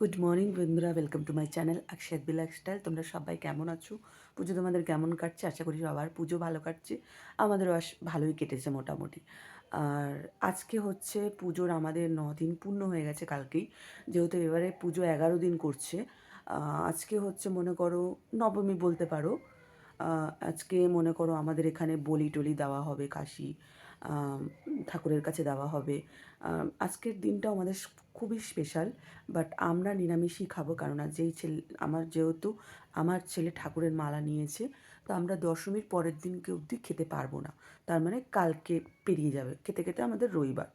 Good morning বন্ধুরা welcome to my channel Akshay bill style তোমরা সবাই কেমন আছো? পুজো তোমাদের কেমন কাটছে? আশা করি সবার পুজো ভালো কাটছে। আমাদেরও ভালোই কেটেছে মোটামুটি। আর আজকে হচ্ছে পুজোর আমাদের ন দিন পূর্ণ হয়ে গেছে কালকেই। যেহেতু এবারে পুজো এগারো দিন করছে আজকে হচ্ছে মনে করো নবমী বলতে পারো। আজকে মনে করো আমাদের এখানে বলি টলি দেওয়া হবে, কাশি ঠাকুরের কাছে দেওয়া হবে। আজকের দিনটাও আমাদের খুবই স্পেশাল বাট আমরা নিরামিষই খাব কারণ যেই ছেলে, আমার যেহেতু আমার ছেলে ঠাকুরের মালা নিয়েছে, তো আমরা দশমীর পরের দিনকে অবধি খেতে পারব না। তার মানে কালকে পেরিয়ে যাবে, খেতে খেতে আমাদের রবিবার।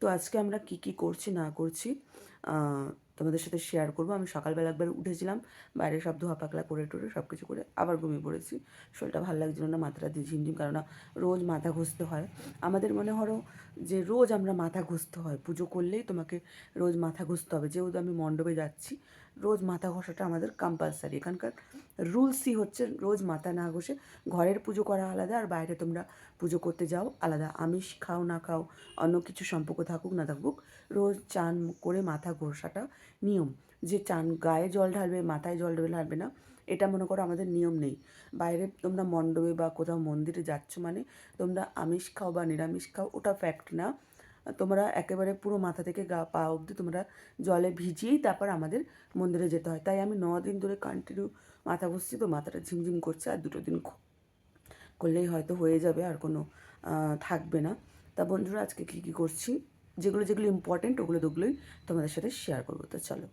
তো আজকে আমরা কি কি করছি না করছি তোমাদের সাথে শেয়ার করব। আমি সকালবেলা একবার উঠেছিলাম, বাইরে সব ধোয়া পাকলা করে টোরে সব কিছু করে আবার ঘুমিয়ে পড়েছি। শরীরটা ভালো লাগছিল না, মাথাটা দিয়ে ঝিমঝিম কেননা রোজ মাথা ঘষতে হয়। আমাদের মনে হলো যে রোজ আমরা মাথা ঘষতে হয়, পুজো করলেই তোমাকে রোজ মাথা ঘষতে হবে। যেহেতু আমি মণ্ডপে যাচ্ছি, রোজ মাথা ঘষাটা আমাদের কম্পালসারি এখানকার রুলসই হচ্ছে রোজ মাথা না ঘষে ঘরের পুজো করা আলাদা আর বাইরে তোমরা পুজো করতে যাও আলাদা। আমিষ খাও না খাও, অন্য কিছু সম্পর্ক থাকুক না থাকুক, রোজ চান করে মাথা ঘষাটা নিয়ম যে চান, গায়ে জল ঢালবে, মাথায় জল ঢালবে না, এটা মনে করো আমাদের নিয়ম নেই। বাইরে তোমরা মণ্ডপে বা কোথাও মন্দিরে যাচ্ছ মানে তোমরা আমিষ খাও বা নিরামিষ খাও, ওটা ফ্যাক্ট না। তোমরা একেবারে পুরো মাথা থেকে গা, পা অবধি তোমরা জলে ভিজিয়েই তারপর আমাদের মন্দিরে যেতে হয়। তাই আমি ন দিন ধরে কন্টিনিউ মাথা ঘষছি তো, মাথাটা ঝিমঝিম করছে আর দুটো দিন করলেই হয়তো হয়ে যাবে, আর কোনো থাকবে না। তা বন্ধুরা, আজকে কী কী করছি? যেগুলো যেগুলো ইম্পর্টেন্ট ওগুলো ওগুলোই তোমাদের সাথে শেয়ার করব। তো চলো।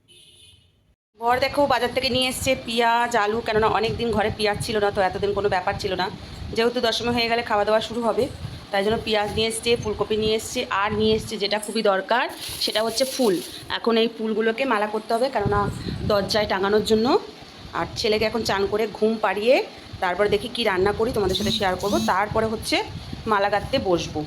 ঘর দেখো, বাজার থেকে নিয়ে এসছে পেঁয়াজ, আলু, কেননা অনেক দিন ঘরে পেঁয়াজ ছিল না, তো এতদিন কোনো ব্যাপার ছিল না। যেহেতু দশমী হয়ে গেলে খাওয়া দাওয়া শুরু হবে, তাই জন্য পেঁয়াজ নিয়ে এসছে, ফুলকপি নিয়ে এসছে, আর নিয়ে এসছে যেটা খুবই দরকার, সেটা হচ্ছে ফুল। এখন এই ফুলগুলোকে মালা করতে হবে, কেননা দরজায় টাঙানোর জন্য। আর ছেলেকে এখন চান করে ঘুম পাড়িয়ে তারপরে দেখি কি রান্না করি, তোমাদের সাথে শেয়ার করব। তারপরে হচ্ছে মালা গাঁথতে বসবো।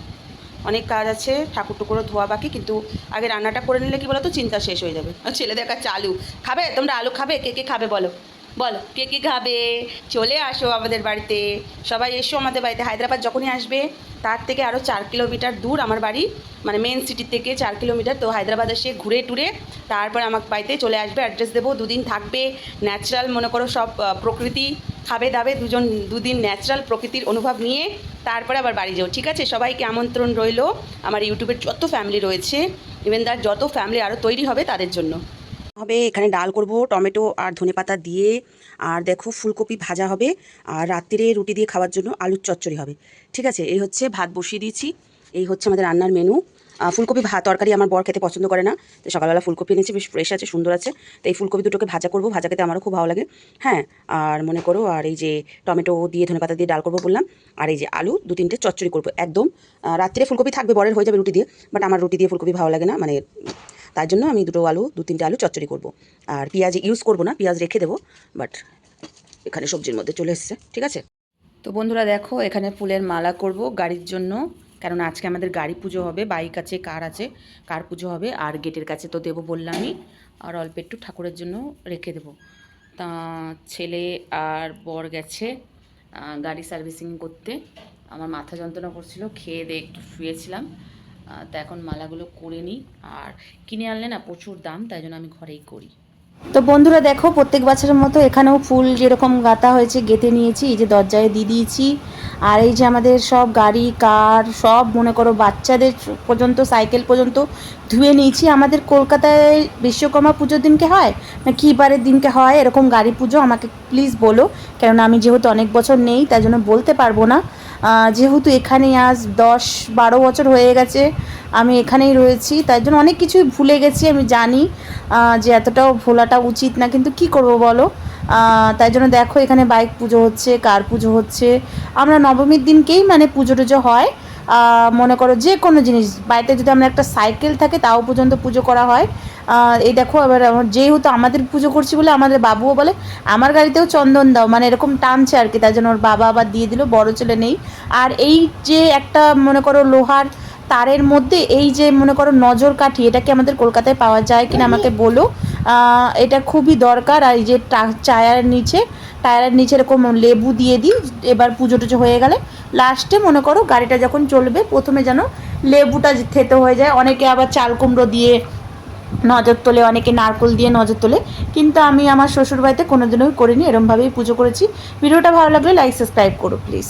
অনেক কাজ আছে, ঠাকুর টুকুরও ধোয়া বাকি, কিন্তু আগে রান্নাটা করে নিলে কি বলো তো চিন্তা শেষ হয়ে যাবে। আর ছেলে দেখা আলু খাবে? তোমরা আলু খাবে? কে কে খাবে বলো? বলো, কে কে খাবে? চলে আসো আমাদের বাড়িতে। সবাই এসো আমাদের বাড়িতে। হায়দ্রাবাদ যখনই আসবে, তার থেকে আরও চার কিলোমিটার দূর আমার বাড়ি মানে মেন সিটি থেকে চার কিলোমিটার। তো হায়দ্রাবাদ এসে ঘুরে টুরে তারপরে আমার বাড়িতে চলে আসবে। অ্যাড্রেস দেবো, দুদিন থাকবে। ন্যাচারাল মনে করো সব প্রকৃতি। খাবে দাবে, দুজন, দুদিন ন্যাচারাল প্রকৃতির অনুভব নিয়ে তারপরে আবার বাড়ি যাও ঠিক আছে? সবাইকে আমন্ত্রণ রইল। আমার ইউটিউবের যত ফ্যামিলি রয়েছে ইভেন তার যত ফ্যামিলি আরও তৈরি হবে তাদের জন্য। হবে, এখানে ডাল করব, টমেটো আর ধনেপাতা দিয়ে। আর দেখো, ফুলকপি ভাজা হবে। আর রাত্রিরে রুটি দিয়ে খাওয়ার জন্য আলুর চচ্চড়ি হবে। ঠিক আছে? এই হচ্ছে ভাত বসিয়ে দিয়েছি। এই হচ্ছে আমাদের রান্নার মেনু ফুলকপি ভাত তরকারি আমার বর খেতে পছন্দ করে না। তো সকালবেলা ফুলকপি এনেছি, বেশ ফ্রেশ আছে, সুন্দর আছে। তো এই ফুলকপি দুটোকে ভাজা করব, ভাজা খেতে আমারও খুব ভালো লাগে। হ্যাঁ আর মনে করো, আর এই যে টমেটো দিয়ে ধনেপাতা দিয়ে ডাল করব বললাম, আর এই যে আলু দু তিনটে চচ্চড়ি করব একদম। রাত্রে ফুলকপি থাকবে, বরের হয়ে যাবে রুটি দিয়ে বাট আমার রুটি দিয়ে ফুলকপি ভালো লাগে না মানে তার জন্য আমি দুটো আলু দু তিনটে আলু চচ্চড়ি করব। আর পেঁয়াজ ইউজ করব না, পেঁয়াজ রেখে দেবো বাট এখানে সবজির মধ্যে চলে এসছে, ঠিক আছে? তো বন্ধুরা দেখো, এখানে ফুলের মালা করব গাড়ির জন্য। কারণ আজকে আমাদের গাড়ি পুজো হবে, বাইক আছে, কার আছে, কার পুজো হবে, আর গেটের কাছে তো দেবো বললামই, আর অল্প একটু ঠাকুরের জন্য রেখে দেবো। তা ছেলে আর বর গেছে গাড়ি সার্ভিসিং করতে, আমার মাথা যন্ত্রণা করছিল, খেয়ে দিয়ে একটু শুয়েছিলাম তা এখন মালাগুলো করে নিই, আর কিনে আনলে না প্রচুর দাম, তাই জন্য আমি ঘরেই করি। তো বন্ধুরা দেখো, প্রত্যেক বছরের মতো এখানেও ফুল যেরকম গাঁথা হয়েছে, গেঁথে নিয়েছি, এই যে দরজায় দিয়ে দিয়েছি। আর এই যে আমাদের সব গাড়ি, কার, সব মনে করো বাচ্চাদের পর্যন্ত, সাইকেল পর্যন্ত ধুয়ে নিয়েছি। আমাদের কলকাতায় বিশ্বকর্মা পুজোর দিনকে হয়? না কী বারের দিনকে হয়? এরকম গাড়ি পুজো আমাকে প্লিজ বলো। কেননা আমি যেহেতু অনেক বছর নেই, তাই জন্য বলতে পারব না। যেহেতু এখানেই আজ দশ বারো বছর হয়ে গেছে, আমি এখানেই রয়েছি, তাই জন্য অনেক কিছুই ভুলে গেছি, আমি জানি যে এতটাও ভোলাটা উচিত না, কিন্তু কি করব বলো? তাই জন্য দেখো এখানে বাইক পুজো হচ্ছে, কার পুজো হচ্ছে, আমরা নবমীর দিনকেই মানে পুজো টুজো হয় মনে করো যে কোনো জিনিস। বাড়িতে যদি আমরা একটা সাইকেল থাকে, তাও পর্যন্ত পুজো করা হয়। এই দেখো, এবার যেহেতু আমাদের পুজো করছি বলে আমাদের বাবুও বলে, আমার গাড়িতেও চন্দন দাও মানে এরকম টানছে আর কি, তার জন্য ওর বাবা আবার দিয়ে দিল, বড় ছেলে নেই। আর এই যে একটা, মনে করো, লোহার তারের মধ্যে এই যে মনে করো নজর কাঠি, এটা কি আমাদের কলকাতায় পাওয়া যায় কিনা আমাকে বলো। এটা খুবই দরকার। আর এই যে টায়ারের নিচে টায়ারের নিচে এরকম লেবু দিয়ে দিই, এবার পুজো টুজো হয়ে গেলে। লাস্টে মনে করো গাড়িটা যখন চলবে, প্রথমে যেন লেবুটা থেতো হয়ে যায়। অনেকে আবার চাল কুমড়ো দিয়ে নজর তোলে, অনেকে নারকোল দিয়ে নজর তোলে। কিন্তু আমি আমার শ্বশুরবাড়িতে কোনোদিনও করিনি, এরমভাবেই পুজো করেছি। ভিডিওটা ভালো লাগলে লাইক সাবস্ক্রাইব করো প্লিজ